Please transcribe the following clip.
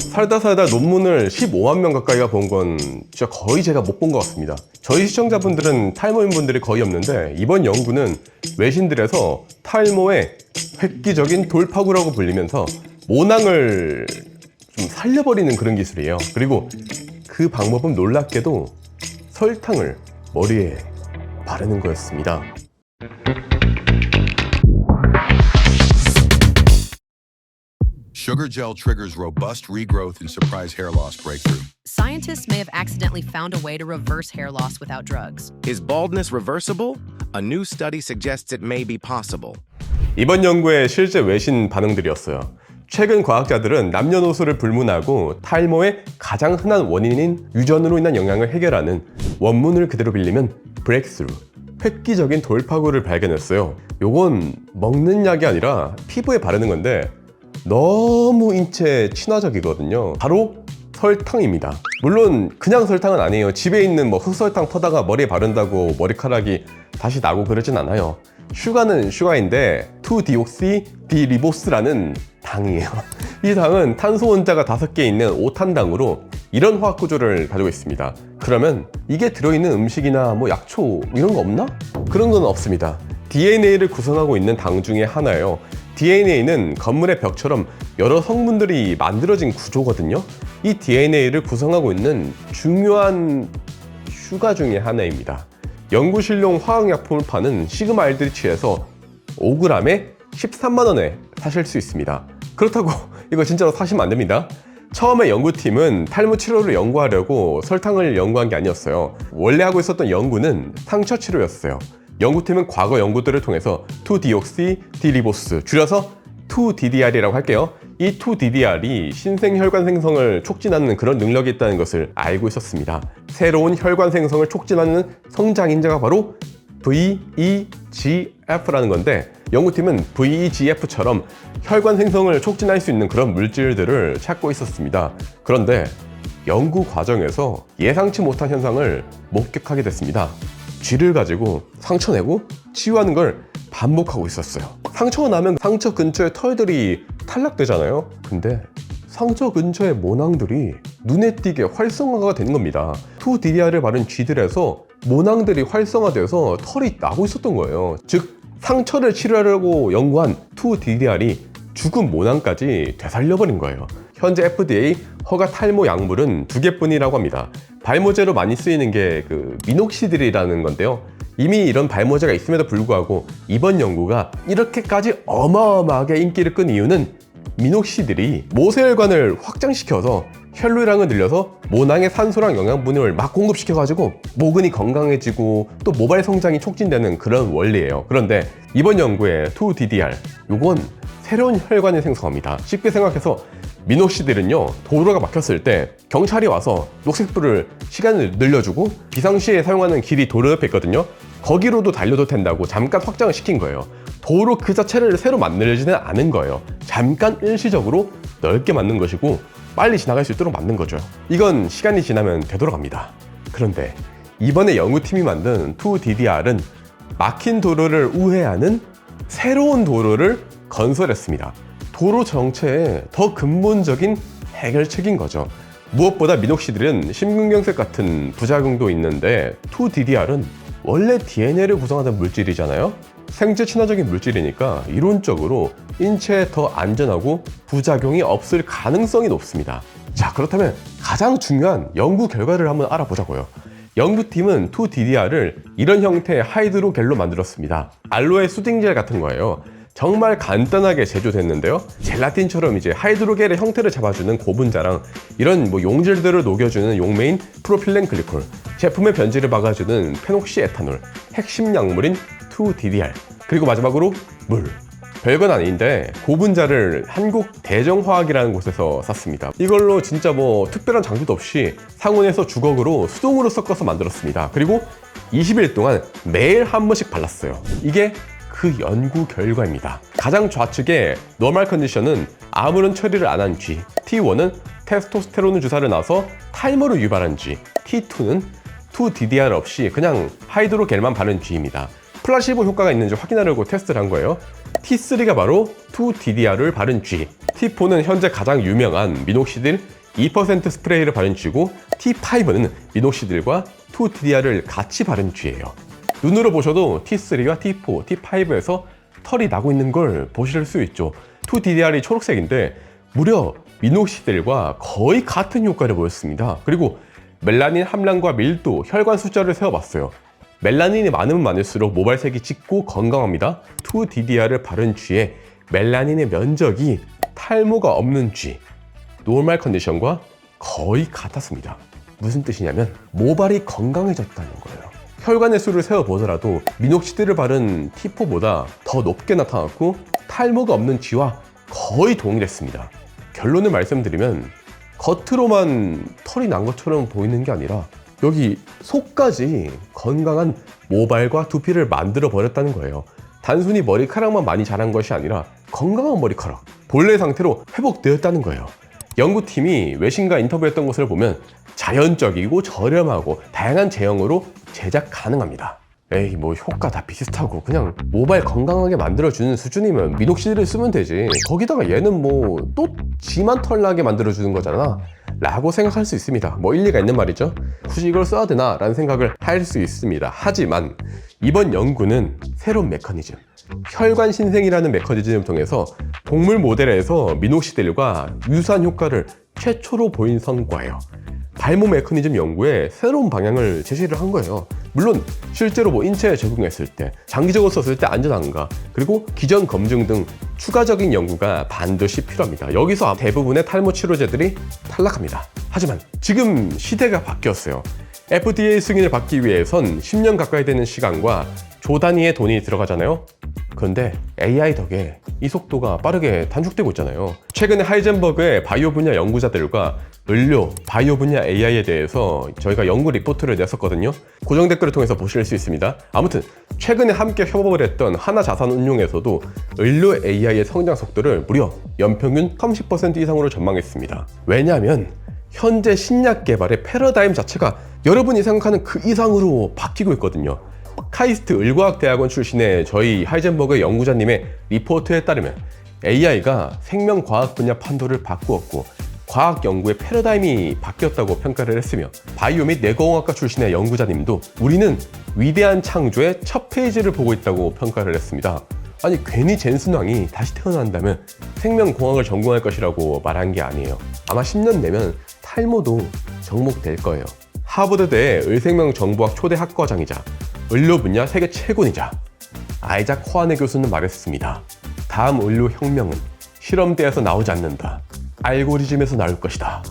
살다 살다 논문을 15만 명 가까이가 본 건 진짜 거의 제가 못 본 것 같습니다. 저희 시청자분들은 탈모인분들이 거의 없는데 이번 연구는 외신들에서 탈모의 획기적인 돌파구라고 불리면서 모낭을 좀 살려버리는 그런 기술이에요. 그리고 그 방법은 놀랍게도 설탕을 머리에 바르는 거였습니다. Sugar gel triggers robust regrowth and surprise hair loss breakthrough. Scientists may have accidentally found a way to reverse hair loss without drugs. Is baldness reversible? A new study suggests it may be possible. 이번 연구의 실제 외신 반응들이었어요. 최근 과학자들은 남녀노소를 불문하고 탈모의 가장 흔한 원인인 유전으로 인한 영향을 해결하는 원문을 그대로 빌리면 브렉스루, 획기적인 돌파구를 발견했어요. 요건 먹는 약이 아니라 피부에 바르는 건데 너무 인체에 친화적이거든요. 바로 설탕입니다. 물론 그냥 설탕은 아니에요. 집에 있는 뭐 흑설탕 퍼다가 머리에 바른다고 머리카락이 다시 나고 그러진 않아요. 슈가는 슈가인데 2디옥시 디리보스라는 당이에요. 이 당은 탄소 원자가 5개 있는 5탄당으로 이런 화학 구조를 가지고 있습니다. 그러면 이게 들어있는 음식이나 뭐 약초 이런 거 없나? 그런 건 없습니다. DNA를 구성하고 있는 당 중에 하나예요. DNA는 건물의 벽처럼 여러 성분들이 만들어진 구조거든요. 이 DNA를 구성하고 있는 중요한 슈가 중에 하나입니다. 연구실용 화학약품을 파는 시그마 알드리치에서 5g에 13만 원에 사실 수 있습니다. 그렇다고 이거 진짜로 사시면 안 됩니다. 처음에 연구팀은 탈모 치료를 연구하려고 설탕을 연구한 게 아니었어요. 원래 하고 있었던 연구는 상처 치료였어요. 연구팀은 과거 연구들을 통해서 2디옥시 디리보스 줄여서 2DDR이라고 할게요. 이 2DDR이 신생 혈관 생성을 촉진하는 그런 능력이 있다는 것을 알고 있었습니다. 새로운 혈관 생성을 촉진하는 성장 인자가 바로 VEGF라는 건데 연구팀은 VEGF처럼 혈관 생성을 촉진할 수 있는 그런 물질들을 찾고 있었습니다. 그런데 연구 과정에서 예상치 못한 현상을 목격하게 됐습니다. 쥐를 가지고 상처 내고 치유하는 걸 반복하고 있었어요. 상처가 나면 상처 근처에 털들이 탈락되잖아요. 근데 상처 근처의 모낭들이 눈에 띄게 활성화가 되는 겁니다. 2DDR을 바른 쥐들에서 모낭들이 활성화돼서 털이 나고 있었던 거예요. 즉 상처를 치료하려고 연구한 2DDR이 죽은 모낭까지 되살려버린 거예요. 현재 FDA 허가 탈모 약물은 두 개뿐이라고 합니다. 발모제로 많이 쓰이는 게 그 미녹시딜이라는 건데요. 이미 이런 발모제가 있음에도 불구하고 이번 연구가 이렇게까지 어마어마하게 인기를 끈 이유는 미녹시딜이 모세혈관을 확장시켜서 혈류량을 늘려서 모낭의 산소랑 영양분을 막 공급시켜가지고 모근이 건강해지고 또 모발 성장이 촉진되는 그런 원리예요. 그런데 이번 연구의 2DDR 요건 새로운 혈관을 생성합니다. 쉽게 생각해서 미녹시딜은요 도로가 막혔을 때 경찰이 와서 녹색불을 시간을 늘려주고 비상시에 사용하는 길이 도로 옆에 있거든요. 거기로도 달려도 된다고 잠깐 확장을 시킨 거예요. 도로 그 자체를 새로 만들지는 않은 거예요. 잠깐 일시적으로 넓게 만든 것이고 빨리 지나갈 수 있도록 만든 거죠. 이건 시간이 지나면 되돌아갑니다. 그런데 이번에 연구팀이 만든 2DDR은 막힌 도로를 우회하는 새로운 도로를 건설했습니다. 도로 정체의 더 근본적인 해결책인 거죠. 무엇보다 미녹시딜은 심근경색 같은 부작용도 있는데 2DDR은 원래 DNA를 구성하는 물질이잖아요. 생체 친화적인 물질이니까 이론적으로 인체에 더 안전하고 부작용이 없을 가능성이 높습니다. 자, 그렇다면 가장 중요한 연구 결과를 한번 알아보자고요. 연구팀은 2DDR을 이런 형태의 하이드로겔로 만들었습니다. 알로에 수딩젤 같은 거예요. 정말 간단하게 제조됐는데요. 젤라틴처럼 이제 하이드로겔의 형태를 잡아주는 고분자랑 이런 뭐 용질들을 녹여주는 용매인 프로필렌 글리콜, 제품의 변질을 막아주는 페녹시 에탄올, 핵심 약물인 2DDR, 그리고 마지막으로 물. 별건 아닌데 고분자를 한국 대정화학이라는 곳에서 샀습니다. 이걸로 진짜 뭐 특별한 장비도 없이 상온에서 주걱으로 수동으로 섞어서 만들었습니다. 그리고 20일 동안 매일 한 번씩 발랐어요. 이게 그 연구 결과입니다. 가장 좌측에 노멀 컨디션은 아무런 처리를 안한 G, T1은 테스토스테론 주사를 놔서 탈모를 유발한 G, T2는 2DDR 없이 그냥 하이드로겔만 바른 G입니다. 플라시보 효과가 있는지 확인하려고 테스트를 한 거예요. T3가 바로 2DDR을 바른 G, T4는 현재 가장 유명한 미녹시딜 2% 스프레이를 바른 쥐고 T5는 미녹시딜과 2DDR을 같이 바른 쥐예요. 눈으로 보셔도 T3와 T4, T5에서 털이 나고 있는 걸 보실 수 있죠. 2DDR이 초록색인데 무려 미녹시딜과 거의 같은 효과를 보였습니다. 그리고 멜라닌 함량과 밀도, 혈관 숫자를 세어봤어요. 멜라닌이 많으면 많을수록 모발색이 짙고 건강합니다. 2DDR을 바른 쥐에 멜라닌의 면적이 탈모가 없는 쥐, 노멀 컨디션과 거의 같았습니다. 무슨 뜻이냐면 모발이 건강해졌다는 거예요. 혈관의 수를 세어보더라도 미녹시딜을 바른 T4보다 더 높게 나타났고 탈모가 없는 쥐와 거의 동일했습니다. 결론을 말씀드리면 겉으로만 털이 난 것처럼 보이는 게 아니라 여기 속까지 건강한 모발과 두피를 만들어 버렸다는 거예요. 단순히 머리카락만 많이 자란 것이 아니라 건강한 머리카락, 본래 상태로 회복되었다는 거예요. 연구팀이 외신과 인터뷰했던 것을 보면 자연적이고 저렴하고 다양한 제형으로 제작 가능합니다. 에이 뭐 효과 다 비슷하고 그냥 모발 건강하게 만들어주는 수준이면 미녹시딜을 쓰면 되지. 거기다가 얘는 뭐 또 지만 털나게 만들어주는 거잖아. 라고 생각할 수 있습니다. 뭐 일리가 있는 말이죠. 굳이 이걸 써야 되나 라는 생각을 할 수 있습니다. 하지만 이번 연구는 새로운 메커니즘 혈관 신생이라는 메커니즘을 통해서 동물 모델에서 미녹시딜과 유사한 효과를 최초로 보인 성과예요 발모 메커니즘 연구에 새로운 방향을 제시를 한 거예요. 물론 실제로 뭐 인체에 적용했을 때, 장기적으로 썼을 때 안전한가, 그리고 기전 검증 등 추가적인 연구가 반드시 필요합니다. 여기서 대부분의 탈모 치료제들이 탈락합니다. 하지만 지금 시대가 바뀌었어요. FDA 승인을 받기 위해선 10년 가까이 되는 시간과 조 단위의 돈이 들어가잖아요. 그런데 AI 덕에 이 속도가 빠르게 단축되고 있잖아요. 최근에 하이젠버그의 바이오 분야 연구자들과 의료, 바이오 분야 AI에 대해서 저희가 연구 리포트를 냈었거든요. 고정 댓글을 통해서 보실 수 있습니다. 아무튼 최근에 함께 협업을 했던 하나 자산 운용에서도 의료 AI의 성장 속도를 무려 연평균 30% 이상으로 전망했습니다. 왜냐하면 현재 신약 개발의 패러다임 자체가 여러분이 생각하는 그 이상으로 바뀌고 있거든요. 카이스트 의과학대학원 출신의 저희 하이젠버그 연구자님의 리포트에 따르면 AI가 생명과학 분야 판도를 바꾸었고 과학 연구의 패러다임이 바뀌었다고 평가를 했으며 바이오 및 뇌공학과 출신의 연구자님도 우리는 위대한 창조의 첫 페이지를 보고 있다고 평가를 했습니다. 아니 괜히 젠슨왕이 다시 태어난다면 생명공학을 전공할 것이라고 말한 게 아니에요. 아마 10년 내면 탈모도 접목될 거예요. 하버드대 의생명 정보학 초대 학과장이자 의료 분야 세계 최고이자 아이작 코아네 교수는 말했습니다. 다음 의료 혁명은 실험대에서 나오지 않는다. 알고리즘에서 나올 것이다.